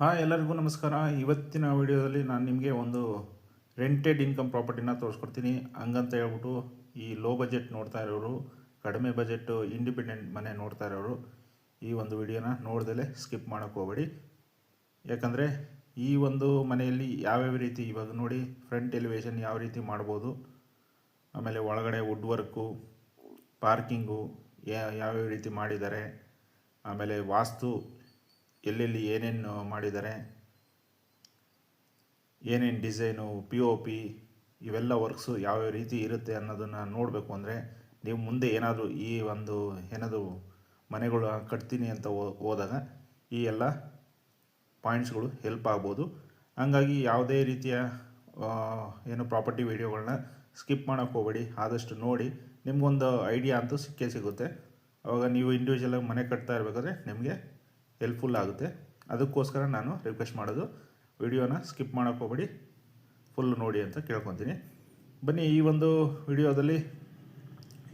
ಹಾಂ ಎಲ್ಲರಿಗೂ ನಮಸ್ಕಾರ. ಇವತ್ತಿನ ವಿಡಿಯೋದಲ್ಲಿ ನಾನು ನಿಮಗೆ ಒಂದು ರೆಂಟೆಡ್ ಇನ್ಕಮ್ ಪ್ರಾಪರ್ಟಿನ ತೋರಿಸ್ಕೊಡ್ತೀನಿ. ಹಂಗಂತ ಹೇಳ್ಬಿಟ್ಟು ಈ ಲೋ ಬಜೆಟ್ ನೋಡ್ತಾ ಇರೋರು, ಕಡಿಮೆ ಬಜೆಟ್ ಇಂಡಿಪೆಂಡೆಂಟ್ ಮನೆ ನೋಡ್ತಾ ಇರೋರು ಈ ಒಂದು ವಿಡಿಯೋನ ನೋಡ್ದಲೇ ಸ್ಕಿಪ್ ಮಾಡೋಕ್ಕೆ ಹೋಗಬೇಡಿ. ಯಾಕಂದರೆ ಈ ಒಂದು ಮನೆಯಲ್ಲಿ ಯಾವ್ಯಾವ ರೀತಿ ಇವಾಗ ನೋಡಿ ಫ್ರಂಟ್ ಎಲಿವೇಶನ್ ಯಾವ ರೀತಿ ಮಾಡ್ಬೋದು, ಆಮೇಲೆ ಒಳಗಡೆ ವುಡ್ ವರ್ಕು ಪಾರ್ಕಿಂಗು ಯಾವ್ಯಾವ ರೀತಿ ಮಾಡಿದ್ದಾರೆ, ಆಮೇಲೆ ವಾಸ್ತು ಎಲ್ಲೆಲ್ಲಿ ಏನೇನು ಮಾಡಿದ್ದಾರೆ, ಏನೇನು ಡಿಸೈನು ಪಿ ಒ ಪಿ ಇವೆಲ್ಲ ವರ್ಕ್ಸು ಯಾವ್ಯಾವ ರೀತಿ ಇರುತ್ತೆ ಅನ್ನೋದನ್ನು ನೋಡಬೇಕು ಅಂದರೆ ನೀವು ಮುಂದೆ ಏನಾದರೂ ಈ ಒಂದು ಏನಾದರೂ ಮನೆಗಳು ಕಟ್ತೀನಿ ಅಂತ ಹೋದಾಗ ಈ ಎಲ್ಲ ಪಾಯಿಂಟ್ಸ್ಗಳು ಹೆಲ್ಪ್ ಆಗ್ಬೋದು. ಹಂಗಾಗಿ ಯಾವುದೇ ರೀತಿಯ ಏನು ಪ್ರಾಪರ್ಟಿ ವೀಡಿಯೋಗಳನ್ನ ಸ್ಕಿಪ್ ಮಾಡೋಕ್ಕೆ ಹೋಗಬೇಡಿ. ಆದಷ್ಟು ನೋಡಿ ನಿಮಗೊಂದು ಐಡಿಯಾ ಅಂತೂ ಸಿಕ್ಕೇ ಸಿಗುತ್ತೆ. ಅವಾಗ ನೀವು ಇಂಡಿವಿಜುವಲಾಗಿ ಮನೆ ಕಟ್ತಾ ಇರಬೇಕಾದ್ರೆ ನಿಮಗೆ ಹೆಲ್ಪ್ಫುಲ್ ಆಗುತ್ತೆ. ಅದಕ್ಕೋಸ್ಕರ ನಾನು ರಿಕ್ವೆಸ್ಟ್ ಮಾಡೋದು. ವಿಡಿಯೋನ ಸ್ಕಿಪ್ ಮಾಡೋಕ್ಕೆ ಹೋಗಬೇಡಿ. ಫುಲ್ ನೋಡಿ ಅಂತ ಕೇಳ್ಕೊತೀನಿ. ಬನ್ನಿ, ಈ ಒಂದು ವಿಡಿಯೋದಲ್ಲಿ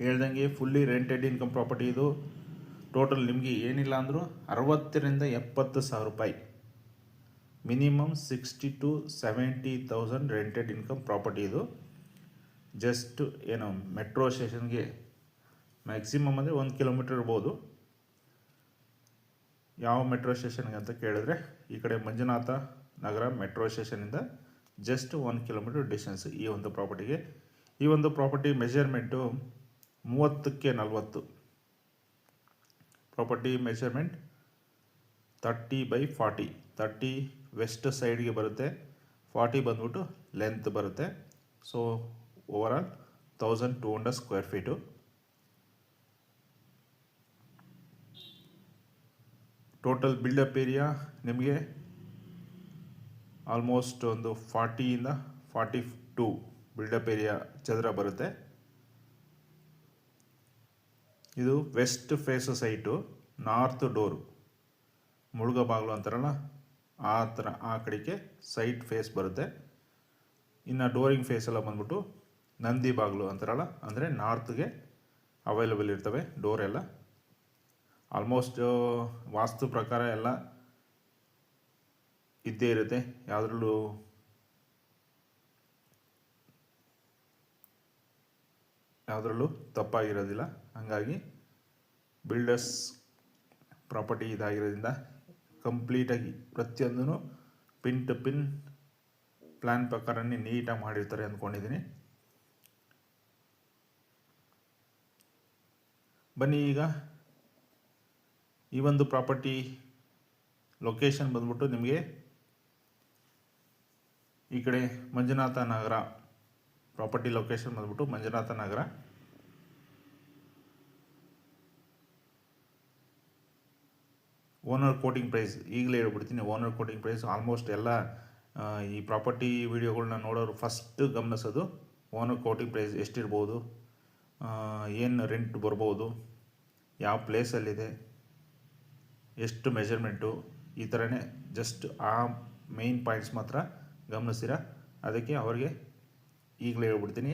ಹೇಳ್ದಂಗೆ ಫುಲ್ಲಿ ರೆಂಟೆಡ್ ಇನ್ಕಮ್ ಪ್ರಾಪರ್ಟಿ ಇದು. ಟೋಟಲ್ ನಿಮಗೆ ಏನಿಲ್ಲ ಅಂದರೂ ಅರವತ್ತರಿಂದ ಎಪ್ಪತ್ತು ಸಾವಿರ ರೂಪಾಯಿ. Minimum sixty to seventy thousand rented income property ಇದು. ಜಸ್ಟ್ ಏನು ಮೆಟ್ರೋ ಸ್ಟೇಷನ್ಗೆ ಮ್ಯಾಕ್ಸಿಮಮ್ ಅಂದರೆ ಒಂದು ಕಿಲೋಮೀಟರ್ ಇರ್ಬೋದು. ಯಾವ ಮೆಟ್ರೋ ಸ್ಟೇಷನ್ಗೆ ಅಂತ ಕೇಳಿದ್ರೆ ಈ ಕಡೆ ಮಂಜುನಾಥ ನಗರ ಮೆಟ್ರೋ ಸ್ಟೇಷನಿಂದ ಜಸ್ಟ್ ಒನ್ ಕಿಲೋಮೀಟರ್ ಡಿಸ್ಟೆನ್ಸ್ ಈ ಒಂದು ಪ್ರಾಪರ್ಟಿಗೆ. ಈ ಒಂದು ಪ್ರಾಪರ್ಟಿ ಮೆಜರ್ಮೆಂಟು ಮೂವತ್ತಕ್ಕೆ ನಲವತ್ತು. Property measurement thirty by forty thirty west ಸೈಡ್ಗೆ ಬರುತ್ತೆ. ಫಾರ್ಟಿ ಬಂದ್ಬಿಟ್ಟು ಲೆಂತ್ ಬರುತ್ತೆ. So overall thousand two hundred square feet total built up area ನಿಮಗೆ ಆಲ್ಮೋಸ್ಟ್ ಒಂದು ಫಾರ್ಟಿಯಿಂದ forty two built up area ಚದರ ಬರುತ್ತೆ. ಇದು west face site north door ಮುಳುಗ ಬಾಗಿಲು ಅಂತಾರಲ್ಲ, ಆ ಥರ, ಆ ಕಡೆಗೆ ಸೈಟ್ ಫೇಸ್ ಬರುತ್ತೆ. ಇನ್ನು ಡೋರಿಂಗ್ ಫೇಸ್ ಎಲ್ಲ ಬಂದ್ಬಿಟ್ಟು ನಂದಿ ಬಾಗಿಲು ಅಂತಾರಲ್ಲ, ಅಂದರೆ ನಾರ್ತ್ಗೆ ಅವೈಲಬಲ್ ಇರ್ತವೆ ಡೋರ್ ಎಲ್ಲ. ಆಲ್ಮೋಸ್ಟ್ ವಾಸ್ತು ಪ್ರಕಾರ ಎಲ್ಲ ಇದ್ದೇ ಇರುತ್ತೆ ಯಾವುದ್ರಲ್ಲೂ ಯಾವುದ್ರಲ್ಲೂ ತಪ್ಪಾಗಿರೋದಿಲ್ಲ ಹಾಗಾಗಿ ಬಿಲ್ಡರ್ಸ್ ಪ್ರಾಪರ್ಟಿ ಇದಾಗಿರೋದ್ರಿಂದ ಕಂಪ್ಲೀಟಾಗಿ ಪ್ರತಿಯೊಂದೂ ಪಿನ್ ಟು ಪಿನ್ ಪ್ಲ್ಯಾನ್ ಪ್ರಕಾರನೇ ನೀಟಾಗಿ ಮಾಡಿರ್ತಾರೆ ಅಂದ್ಕೊಂಡಿದ್ದೀನಿ ಬನ್ನಿ ಈಗ ಈ ಒಂದು ಪ್ರಾಪರ್ಟಿ ಲೊಕೇಶನ್ ಬಂದ್ಬಿಟ್ಟು ನಿಮಗೆ ಈ ಕಡೆ ಮಂಜುನಾಥ ನಗರ ಪ್ರಾಪರ್ಟಿ ಲೊಕೇಶನ್ ಬಂದ್ಬಿಟ್ಟು Manjunath Nagar. Owner quoting price ಈಗಲೇ ಹೇಳ್ಬಿಡ್ತೀನಿ ಓನರ್ ಕೋಟಿಂಗ್ ಪ್ರೈಸ್ ಆಲ್ಮೋಸ್ಟ್ ಎಲ್ಲ ಈ ಪ್ರಾಪರ್ಟಿ ವಿಡಿಯೋಗಳನ್ನ ನೋಡೋರು ಫಸ್ಟ್ ಗಮನಿಸೋದು ಓನರ್ ಕೋಟಿಂಗ್ ಪ್ರೈಸ್ ಎಷ್ಟಿರ್ಬೋದು ಏನು ರೆಂಟ್ ಬರ್ಬೋದು, ಯಾವ ಪ್ಲೇಸಲ್ಲಿದೆ ಎಷ್ಟು ಮೆಜರ್ಮೆಂಟು ಈ ಥರನೇ ಜಸ್ಟ್ ಆ ಮೇನ್ ಪಾಯಿಂಟ್ಸ್ ಮಾತ್ರ ಗಮನಿಸ್ತೀರ? ಅದಕ್ಕೆ ಅವರಿಗೆ ಈಗಲೇ ಹೇಳ್ಬಿಡ್ತೀನಿ.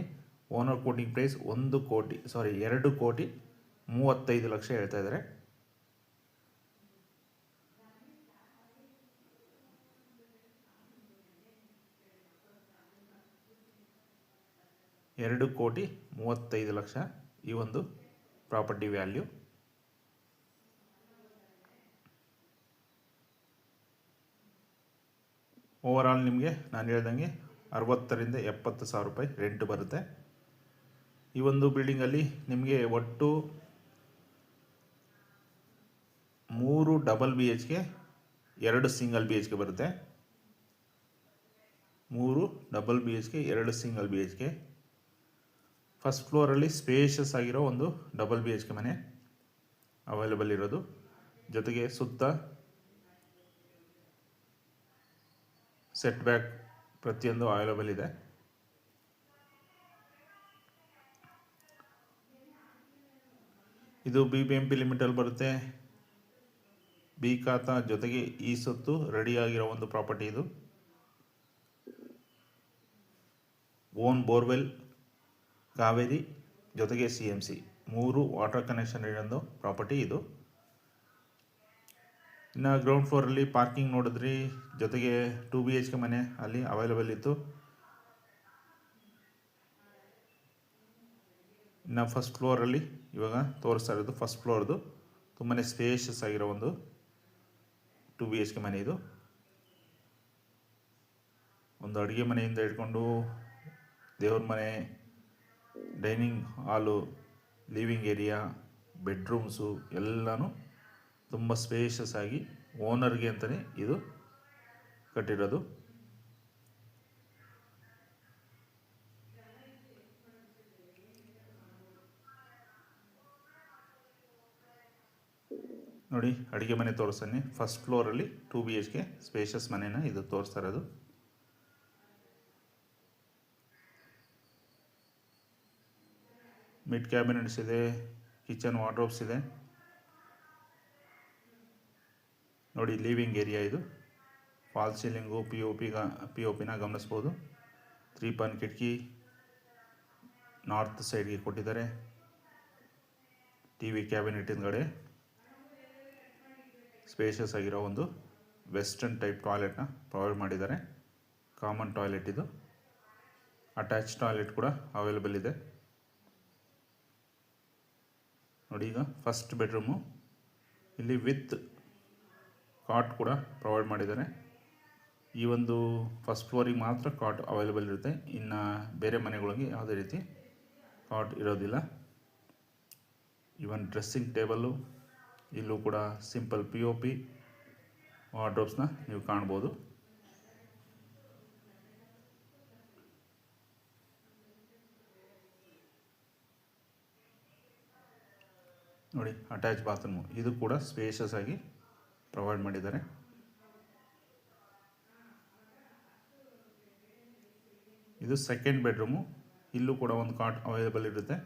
ಓನರ್ ಕೋಟಿಂಗ್ ಪ್ರೈಸ್ ಒಂದು ಕೋಟಿ ಸಾರಿ ಎರಡು ಕೋಟಿ ಮೂವತ್ತೈದು ಲಕ್ಷ ಹೇಳ್ತಾ ಇದ್ದಾರೆ. ಎರಡು ಕೋಟಿ ಮೂವತ್ತೈದು ಲಕ್ಷ ಈ ಒಂದು ಪ್ರಾಪರ್ಟಿ ವ್ಯಾಲ್ಯೂ ಓವರಾಲ್ ನಿಮಗೆ ನಾನು ಹೇಳ್ದಂಗೆ ಅರವತ್ತರಿಂದ ಎಪ್ಪತ್ತು ಸಾವಿರ ರೂಪಾಯಿ ರೆಂಟ್ ಬರುತ್ತೆ. ಈ ಒಂದು ಬಿಲ್ಡಿಂಗಲ್ಲಿ ನಿಮಗೆ ಒಟ್ಟು ಮೂರು ಡಬಲ್ ಬಿ ಎಚ್ ಕೆ ಎರಡು ಸಿಂಗಲ್ ಬಿ ಎಚ್ ಕೆ ಬರುತ್ತೆ. ಮೂರು ಡಬಲ್ ಬಿ ಎಚ್ ಕೆ ಎರಡು single B H K first ಫ್ಲೋರಲ್ಲಿ spacious ಆಗಿರೋ ಒಂದು ಡಬಲ್ ಬಿ ಎಚ್ ಕೆ ಮನೆ ಅವೈಲೇಬಲ್ ಇರೋದು. ಜೊತೆಗೆ ಸುತ್ತ ಸೆಟ್ ಬ್ಯಾಕ್ ಪ್ರತಿಯೊಂದು ಅವೈಲೇಬಲ್ ಇದೆ ಇದು ಬಿ ಬಿ ಎಂ ಪಿ ಲಿಮಿಟಲ್ಲಿ ಬರುತ್ತೆ. ಬಿ ಖಾತಾ ಜೊತೆಗೆ ಈ ಸೊತ್ತು ರೆಡಿಯಾಗಿರೋ ಒಂದು ಪ್ರಾಪರ್ಟಿ ಇದು. ಓನ್ ಬೋರ್ವೆಲ್, ಕಾವೇರಿ ಜೊತೆಗೆ ಸಿ ಎಂ ಸಿ ಮೂರು ವಾಟರ್ ಕನೆಕ್ಷನ್ ಇರೋದು ಪ್ರಾಪರ್ಟಿ ಇದು. ಇನ್ನು ಗ್ರೌಂಡ್ ಫ್ಲೋರಲ್ಲಿ ಪಾರ್ಕಿಂಗ್ ನೋಡಿದ್ರಿ, ಜೊತೆಗೆ ಟೂ ಬಿ ಎಚ್ ಕೆ ಮನೆ ಅಲ್ಲಿ ಅವೈಲೇಬಲ್ ಇತ್ತು. ಇನ್ನು ಫಸ್ಟ್ ಫ್ಲೋರಲ್ಲಿ ಇವಾಗ ತೋರಿಸ್ತಾ ಇರೋದು ಫಸ್ಟ್ ಫ್ಲೋರ್ದು ತುಂಬಾ ಸ್ಪೇಷಸ್ ಆಗಿರೋ ಒಂದು ಟು ಬಿ ಎಚ್ ಕೆ ಮನೆ ಇದು. ಒಂದು ಅಡುಗೆ ಮನೆಯಿಂದ ಹಿಡ್ಕೊಂಡು ದೇವ್ರ ಮನೆ ಡೈನಿಂಗ್ ಹಾಲು ಲಿವಿಂಗ್ ಏರಿಯಾ ಬೆಡ್ರೂಮ್ಸು ಎಲ್ಲನೂ ತುಂಬ ಸ್ಪೇಷಸ್ ಆಗಿ ಓನರ್ಗೆ ಅಂತಲೇ ಇದು ಕಟ್ಟಿರೋದು. ನೋಡಿ, ಅಡುಗೆ ಮನೆ ತೋರಿಸ್ತಾನೆ. First ಫ್ಲೋರಲ್ಲಿ two B H K spacious ಮನೆನ ಇದು ತೋರಿಸ್ತಾ ಇರೋದು. ಮಿಡ್ ಕ್ಯಾಬಿನೆಟ್ಸ್ ಇದೆ ಕಿಚನ್ ವಾರ್ಡ್ರೋಬ್ಸ್ ಇದೆ. ನೋಡಿ ಲಿವಿಂಗ್ ಏರಿಯಾ ಇದು. ಫಾಲ್ ಸೀಲಿಂಗು ಪಿ ಒ ಪಿಗ ಪಿ ಒ ಪಿನ ಗಮನಿಸ್ಬೋದು. ತ್ರೀ ಪಾನ್ ಕಿಟಕಿ ನಾರ್ತ್ ಸೈಡ್ಗೆ ಕೊಟ್ಟಿದ್ದಾರೆ. ಟಿ ವಿ ಕ್ಯಾಬಿನೆಟ್ ಹಿಂದ್ಗಡೆ ಸ್ಪೇಷಿಯಸ್ ಆಗಿರೋ ಒಂದು ವೆಸ್ಟರ್ನ್ ಟೈಪ್ ಟಾಯ್ಲೆಟ್ನ ಪ್ರೊವೈಡ್ ಮಾಡಿದ್ದಾರೆ. ಕಾಮನ್ ಟಾಯ್ಲೆಟ್ ಇದು. ಅಟ್ಯಾಚ್ ಟಾಯ್ಲೆಟ್ ಕೂಡ ಅವೈಲೇಬಲ್ ಇದೆ. ನೋಡಿ ಈಗ ಫಸ್ಟ್ ಬೆಡ್ರೂಮು ಇಲ್ಲಿ ವಿತ್ ಕಾಟ್ ಕೂಡ ಪ್ರೊವೈಡ್ ಮಾಡಿದ್ದಾರೆ. ಈ ಒಂದು ಫಸ್ಟ್ ಫ್ಲೋರಿಗೆ ಮಾತ್ರ ಕಾಟ್ ಅವೈಲೇಬಲ್ ಇರುತ್ತೆ. ಇನ್ನು ಬೇರೆ ಮನೆಗಳಿಗೆ ಯಾವುದೇ ರೀತಿ ಕಾಟ್ ಇರೋದಿಲ್ಲ. ಇವನ್ ಡ್ರೆಸ್ಸಿಂಗ್ ಟೇಬಲ್ಲು ಇಲ್ಲೂ ಕೂಡ ಸಿಂಪಲ್ ಪಿ ಒ ಪಿ ವಾರ್ಡ್ರೋಬ್ಸ್ನ ನೀವು ಕಾಣ್ಬೋದು. ನೋಡಿ ಅಟ್ಯಾಚ್ ಬಾತ್ರೂಮು ಇದು ಕೂಡ ಸ್ಪೇಷಸ್ ಆಗಿ ಪ್ರೊವೈಡ್ ಮಾಡಿದ್ದಾರೆ. ಇದು ಸೆಕೆಂಡ್ ಬೆಡ್ರೂಮು ಇಲ್ಲೂ ಕೂಡ ಒಂದು ಕಾಟ್ ಅವೈಲೇಬಲ್ ಇರುತ್ತೆ.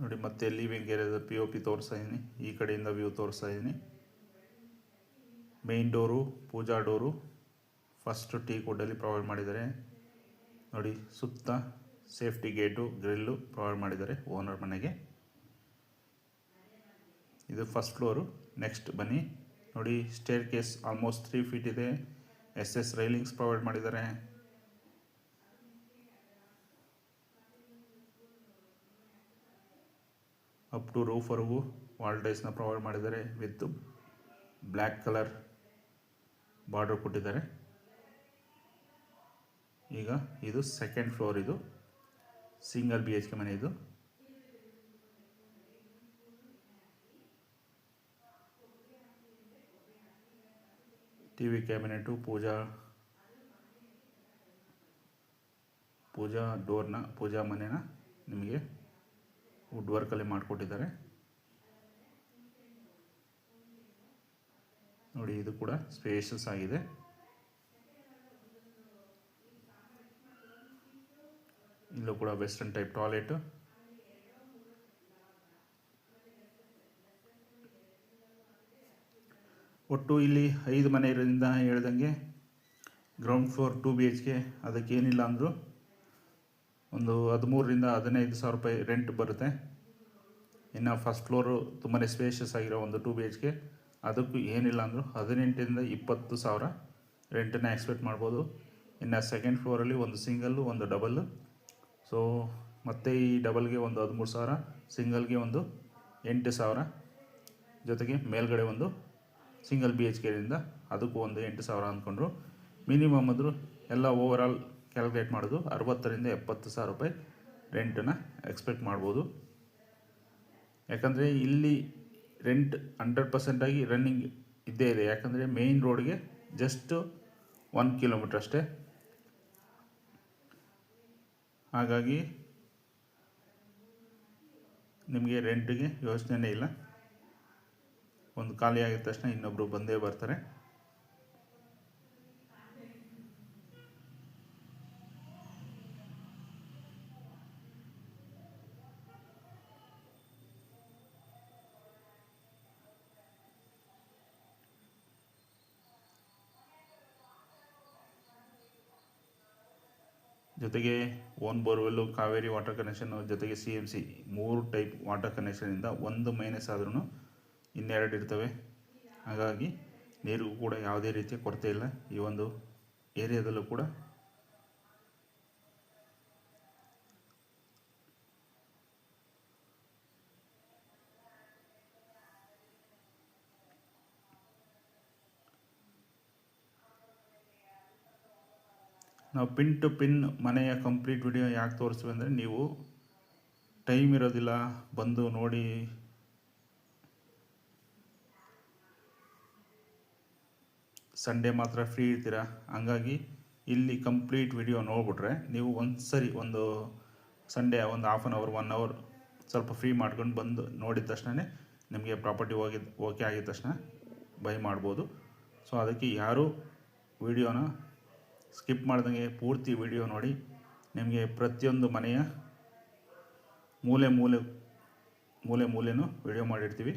ನೋಡಿ, ಮತ್ತೆ ಲೀವಿಂಗ್ ಏರಿಯಾದ ಪಿ ಒ ಪಿ ತೋರಿಸ್ತಾ ಇದ್ದೀನಿ ಈ ಕಡೆಯಿಂದ ವ್ಯೂ ತೋರಿಸ್ತಾ ಇದ್ದೀನಿ main door pooja door first tea ಕೋಡಲ್ಲಿ ಪ್ರೊವೈಡ್ ಮಾಡಿದ್ದಾರೆ. ನೋಡಿ, ಸುತ್ತ ಸೇಫ್ಟಿ ಗೇಟು ಗ್ರಿಲ್ಲು ಪ್ರೊವೈಡ್ ಮಾಡಿದ್ದಾರೆ ಓನರ್ ಮನೆಗೆ. ಇದು ಫಸ್ಟ್ ಫ್ಲೋರು ನೆಕ್ಸ್ಟ್ ಬನ್ನಿ. ನೋಡಿ staircase almost three feet ಇದೆ. ಎಸ್ ಎಸ್ ರೈಲಿಂಗ್ಸ್ ಪ್ರೊವೈಡ್ ಮಾಡಿದ್ದಾರೆ. ಅಪ್ ಟು ರೂಫರ್ಗೂ ವಾಲ್ ಟೈಲ್ಸ್ನ ಪ್ರೊವೈಡ್ ಮಾಡಿದ್ದಾರೆ ವಿತ್ ಬ್ಲ್ಯಾಕ್ ಕಲರ್ ಬಾರ್ಡರ್ ಕೊಟ್ಟಿದ್ದಾರೆ. ಈಗ ಇದು ಸೆಕೆಂಡ್ ಫ್ಲೋರ್ ಇದು. ಸಿಂಗಲ್ ಬಿ ಎಚ್ ಕೆ ಮನೆ ಇದು. T V cabinet pooja pooja ಡೋರ್ನ pooja ಮನೆನ ನಿಮಗೆ ವುಡ್ ವರ್ಕಲ್ಲಿ ಮಾಡಿಕೊಟ್ಟಿದ್ದಾರೆ. ನೋಡಿ, ಇದು ಕೂಡ ಸ್ಪೇಷಸ್ ಆಗಿದೆ. ಇಲ್ಲೂ ಕೂಡ ವೆಸ್ಟರ್ನ್ ಟೈಪ್ ಟಾಯ್ಲೆಟ್ ಒಟ್ಟು ಇಲ್ಲಿ ಐದು ಮನೆ ಇರೋದ್ರಿಂದ ಹೇಳ್ದಂಗೆ ground floor two B H K ಅದಕ್ಕೇನಿಲ್ಲ ಅಂದರೂ ಒಂದು ಹದಿಮೂರರಿಂದ ಹದಿನೈದು ಸಾವಿರ ರೂಪಾಯಿ ರೆಂಟ್ ಬರುತ್ತೆ. ಇನ್ನು ಫಸ್ಟ್ ಫ್ಲೋರು ತುಂಬಾ ಸ್ಪೇಷಸ್ ಆಗಿರೋ ಒಂದು ಟು ಬಿ ಎಚ್ ಕೆ ಅದಕ್ಕೂ ಏನಿಲ್ಲ ಅಂದರೂ ಹದಿನೆಂಟರಿಂದ ಇಪ್ಪತ್ತು ಸಾವಿರ ರೆಂಟನ್ನು ಎಕ್ಸ್ಪೆಕ್ಟ್ ಮಾಡ್ಬೋದು. ಇನ್ನು ಸೆಕೆಂಡ್ ಫ್ಲೋರಲ್ಲಿ ಒಂದು ಸಿಂಗಲ್ಲು ಒಂದು ಡಬಲ್ಲು ಸೊ ಮತ್ತೆ ಈ ಡಬಲ್ಗೆ ಒಂದು ಹದಿಮೂರು ಸಾವಿರ ಸಿಂಗಲ್ಗೆ ಒಂದು ಎಂಟು ಸಾವಿರ. ಜೊತೆಗೆ ಮೇಲ್ಗಡೆ ಒಂದು ಸಿಂಗಲ್ ಬಿ ಎಚ್ ಕೆಯಿಂದ ಅದಕ್ಕೂ ಒಂದು ಎಂಟು ಸಾವಿರ ಅಂದ್ಕೊಂಡ್ರು. ಮಿನಿಮಮ್ ಅಂದರೂ ಎಲ್ಲ ಓವರ್ ಆಲ್ ಕ್ಯಾಲ್ಕುಲೇಟ್ ಮಾಡೋದು ಅರವತ್ತರಿಂದ ಎಪ್ಪತ್ತು ಸಾವಿರ ರೂಪಾಯಿ ರೆಂಟನ್ನು ಎಕ್ಸ್ಪೆಕ್ಟ್ ಮಾಡ್ಬೋದು. ಯಾಕಂದರೆ ಇಲ್ಲಿ ರೆಂಟ್ ಹಂಡ್ರೆಡ್ ಪರ್ಸೆಂಟಾಗಿ ರನ್ನಿಂಗ್ ಇದ್ದೇ ಇದೆ. ಯಾಕಂದರೆ ಮೇಯ್ನ್ ರೋಡ್ಗೆ ಜಸ್ಟ್ ಒನ್ ಕಿಲೋಮೀಟ್ರ್ ಅಷ್ಟೇ. ಹಾಗಾಗಿ ನಿಮಗೆ ರೆಂಟಿಗೆ ಯೋಚನೆನೇ ಇಲ್ಲ. ಒಂದು ಖಾಲಿ ಆಗಿದ ತಕ್ಷಣ ಇನ್ನೊಬ್ಬರು ಬಂದೇ ಬರ್ತಾರೆ. ಜೊತೆಗೆ own borewell Cauvery water connection ಜೊತೆಗೆ ಸಿ ಎಂ ಸಿ ಮೂರು ಟೈಪ್ ವಾಟರ್ ಕನೆಕ್ಷನಿಂದ ಒಂದು ಮೈನಸ್ ಆದ್ರೂ ಇನ್ನೆರಡು ಇರ್ತವೆ. ಹಾಗಾಗಿ ನೀರಿಗೂ ಕೂಡ ಯಾವುದೇ ರೀತಿಯ ಕೊರತೆ ಇಲ್ಲ. ಈ ಒಂದು ಏರಿಯಾದಲ್ಲೂ ಕೂಡ ನಾವು ಪಿನ್ ಟು ಪಿನ್ ಮನೆಯ ಕಂಪ್ಲೀಟ್ ವಿಡಿಯೋ ಯಾಕೆ ತೋರಿಸ್ತೀವಿ ಅಂದರೆ ನೀವು ಟೈಮ್ ಇರೋದಿಲ್ಲ, ಬಂದು ನೋಡಿ. ಸಂಡೇ ಮಾತ್ರ ಫ್ರೀ ಇರ್ತೀರ? ಹಂಗಾಗಿ ಇಲ್ಲಿ ಕಂಪ್ಲೀಟ್ ವಿಡಿಯೋ ನೋಡ್ಬಿಟ್ರೆ ನೀವು ಒಂದ್ಸರಿ ಒಂದು ಸಂಡೇ ಒಂದು half an hour one hour ಸ್ವಲ್ಪ ಫ್ರೀ ಮಾಡ್ಕೊಂಡು ಬಂದು ನೋಡಿದ ತಕ್ಷಣ ನಿಮಗೆ ಪ್ರಾಪರ್ಟಿ ಹೋಗಿದ್ದು ಓಕೆ ಆಗಿದ ತಕ್ಷಣ ಬೈ ಮಾಡ್ಬೋದು. ಸೊ ಅದಕ್ಕೆ ಯಾರೂ ವಿಡಿಯೋನ ಸ್ಕಿಪ್ ಮಾಡಿದಂಗೆ ಪೂರ್ತಿ ವಿಡಿಯೋ ನೋಡಿ. ನಿಮಗೆ ಪ್ರತಿಯೊಂದು ಮನೆಯ ಮೂಲೆ ಮೂಲೆ ಮೂಲೆ ಮೂಲೆನೂ ವಿಡಿಯೋ ಮಾಡಿರ್ತೀವಿ.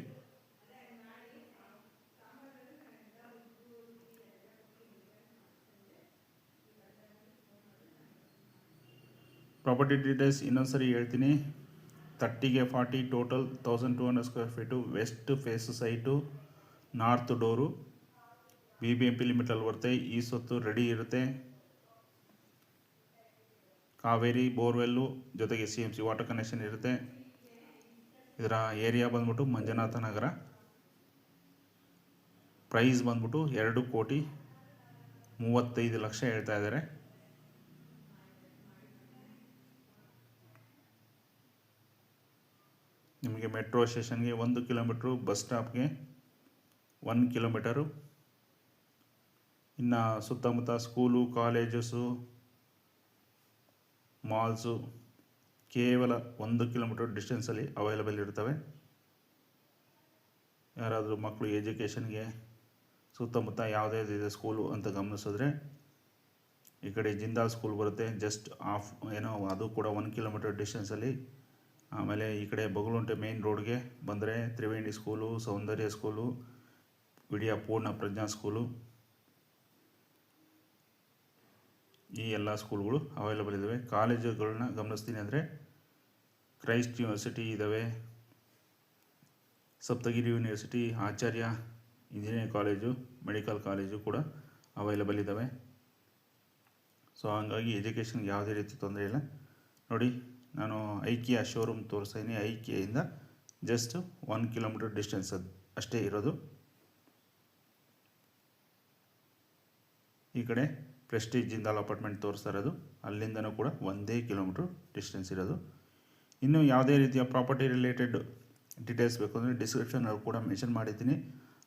ಪ್ರಾಪರ್ಟಿ ಡೀಟೇಲ್ಸ್ ಇನ್ನೊಂದು ಸರಿ ಹೇಳ್ತೀನಿ. ತರ್ಟಿಗೆ forty, total thousand two hundred square feet, west face site, north door, B B M P ಲಿಮಿಟಲ್ಲಿ ಬರುತ್ತೆ. ಈ ಸೊತ್ತು ರೆಡಿ ಇರುತ್ತೆ. ಕಾವೇರಿ, ಬೋರ್ವೆಲ್ಲು ಜೊತೆಗೆ C M C water connection ಇರುತ್ತೆ. ಇದರ ಏರಿಯಾ ಬಂದ್ಬಿಟ್ಟು ಮಂಜುನಾಥ ನಗರ. ಪ್ರೈಸ್ ಬಂದ್ಬಿಟ್ಟು ಎರಡು ಕೋಟಿ ಮೂವತ್ತೈದು ಲಕ್ಷ ಹೇಳ್ತಾ ಇದ್ದಾರೆ. ನಿಮಗೆ ಮೆಟ್ರೋ ಸ್ಟೇಷನ್ಗೆ ಒಂದು ಕಿಲೋಮೀಟ್ರು ಬಸ್ ಸ್ಟಾಪ್ಗೆ ಒನ್ ಕಿಲೋಮೀಟರು ಇನ್ನು ಸುತ್ತಮುತ್ತ ಸ್ಕೂಲು ಕಾಲೇಜಸ್ಸು ಮಾಲ್ಸು ಕೇವಲ ಒಂದು ಕಿಲೋಮೀಟರ್ ಡಿಸ್ಟೆನ್ಸಲ್ಲಿ ಅವೈಲಬಲ್ ಇರ್ತವೆ ಯಾರಾದರೂ ಮಕ್ಕಳು ಎಜುಕೇಷನ್ಗೆ ಸುತ್ತಮುತ್ತ ಯಾವುದೇ ಇದೆ ಸ್ಕೂಲು ಅಂತ ಗಮನಿಸಿದ್ರೆ ಈ ಕಡೆ ಜಿಂದಾಲ್ ಸ್ಕೂಲ್ ಬರುತ್ತೆ. ಜಸ್ಟ್ ಆಫ್ ಏನೋ ಅದು ಕೂಡ ಒನ್ ಕಿಲೋಮೀಟರ್ ಡಿಸ್ಟೆನ್ಸಲ್ಲಿ ಆಮೇಲೆ ಈ ಕಡೆ ಬಗಲುಂಟೆ ಮೇನ್ ರೋಡ್ಗೆ ಬಂದರೆ Triveni school Soundarya school Vidya Poorna Prajna school ಈ ಎಲ್ಲ ಸ್ಕೂಲ್ಗಳು ಅವೈಲಬಲ್ ಇದ್ದಾವೆ ಕಾಲೇಜುಗಳನ್ನ ಗಮನಿಸ್ತೀನಿ ಅಂದರೆ ಕ್ರೈಸ್ಟ್ ಯೂನಿವರ್ಸಿಟಿ ಇದ್ದಾವೆ Saptagiri university Acharya engineering college medical college ಕೂಡ ಅವೈಲಬಲ್ ಇದ್ದಾವೆ ಸೊ ಹಂಗಾಗಿ ಎಜುಕೇಷನ್ಗೆ ಯಾವುದೇ ರೀತಿ ತೊಂದರೆ ಇಲ್ಲ. ನೋಡಿ, ನಾನು ಐಕಿಯಾ ಶೋರೂಮ್ ತೋರಿಸ್ತೀನಿ ಐಕಿಯಿಂದ ಜಸ್ಟ್ ಒನ್ ಕಿಲೋಮೀಟರ್ ಡಿಸ್ಟೆನ್ಸ್ ಅದು ಅಷ್ಟೇ ಇರೋದು. ಈ ಕಡೆ ಪ್ರೆಸ್ಟೀಜ್ ಜಿಂದಾಲ್ ಅಪಾರ್ಟ್ಮೆಂಟ್ ತೋರಿಸ್ತಾ ಇರೋದು. ಅಲ್ಲಿಂದನೂ ಕೂಡ ಒಂದೇ ಕಿಲೋಮೀಟ್ರ್ ಡಿಸ್ಟೆನ್ಸ್ ಇರೋದು. ಇನ್ನು ಯಾವುದೇ ರೀತಿಯ ಪ್ರಾಪರ್ಟಿ ರಿಲೇಟೆಡ್ ಡೀಟೇಲ್ಸ್ ಬೇಕು ಅಂದರೆ ಡಿಸ್ಕ್ರಿಪ್ಷನಲ್ಲಿ ಕೂಡ ಮೆನ್ಷನ್ ಮಾಡಿದ್ದೀನಿ.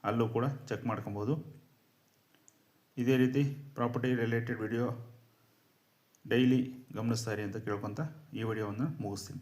ಅಲ್ಲೂ ಕೂಡ ಚೆಕ್ ಮಾಡ್ಕೊಬೋದು. ಇದೇ ರೀತಿ ಪ್ರಾಪರ್ಟಿ ರಿಲೇಟೆಡ್ ವಿಡಿಯೋ ಡೈಲಿ ಗಮನಿಸ್ತಾ ಇರಿ ಅಂತ ಕೇಳ್ಕೊತ ಈ ವಿಡಿಯೋವನ್ನು ಮುಗಿಸ್ತೀನಿ.